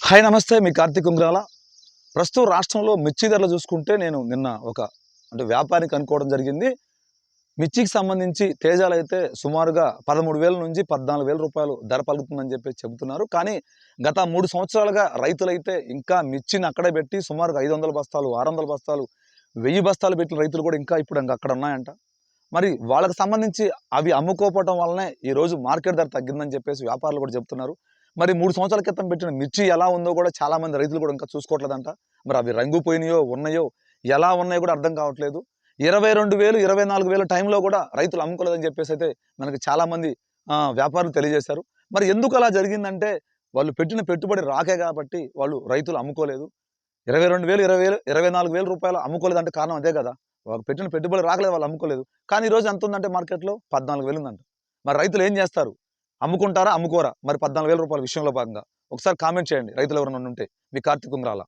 Hi నమస్తే. మీ కార్తీక్ ఉంగ్రాల. ప్రస్తుతం రాష్ట్రంలో మిర్చి ధరలు చూసుకుంటే నేను నిన్న ఒక అంటే వ్యాపారికి అనుకోవడం జరిగింది. మిర్చికి సంబంధించి తేజాలు అయితే సుమారుగా పదమూడు వేల నుంచి పద్నాలుగు వేల రూపాయలు ధర పలుకుతుందని చెప్పి చెబుతున్నారు. కానీ గత మూడు సంవత్సరాలుగా రైతులైతే ఇంకా మిర్చిని అక్కడే పెట్టి సుమారుగా ఐదు వందల బస్తాలు ఆరు వందల బస్తాలు వెయ్యి బస్తాలు పెట్టిన రైతులు కూడా ఇంకా ఇప్పుడు ఇంకా అక్కడ ఉన్నాయంట. మరి వాళ్ళకి సంబంధించి అవి అమ్ముకోపోవటం వల్లనే ఈరోజు మార్కెట్ ధర తగ్గిందని చెప్పేసి వ్యాపారులు కూడా చెప్తున్నారు మరి మూడు సంవత్సరాల క్రితం పెట్టిన మిర్చి ఎలా ఉందో కూడా చాలామంది రైతులు కూడా ఇంకా చూసుకోవట్లేదంట. మరి అవి రంగు పోయినాయో ఉన్నాయో ఎలా ఉన్నాయో కూడా అర్థం కావట్లేదు. ఇరవై రెండు వేలు ఇరవై నాలుగు వేల టైంలో కూడా రైతులు అమ్ముకోలేదని చెప్పేసి అయితే మనకి చాలామంది వ్యాపారులు తెలియజేశారు. మరి ఎందుకు అలా జరిగిందంటే వాళ్ళు పెట్టిన పెట్టుబడి రాకే కాబట్టి వాళ్ళు రైతులు అమ్ముకోలేదు. ఇరవై రెండు వేలు ఇరవై వేలు ఇరవై నాలుగు వేల రూపాయలు అమ్ముకోలేదంటే కారణం అదే కదా. వాళ్ళు పెట్టిన పెట్టుబడి రాకలేదు వాళ్ళు అమ్ముకోలేదు. కానీ ఈరోజు రోజు ఎంత ఉందంటే మార్కెట్లో? పద్నాలుగు వేలు ఉందంట. మరి రైతులు ఏం చేస్తారు? అమ్ముకుంటారా అమ్ముకోరా? మరి పద్నాలుగు వేల రూపాయల విషయంలో భాగంగా. ఒకసారి కామెంట్ చేయండి రైతులు ఎవరైనా ఉంటే మీ కార్తీక్ ఉంగ్రాల.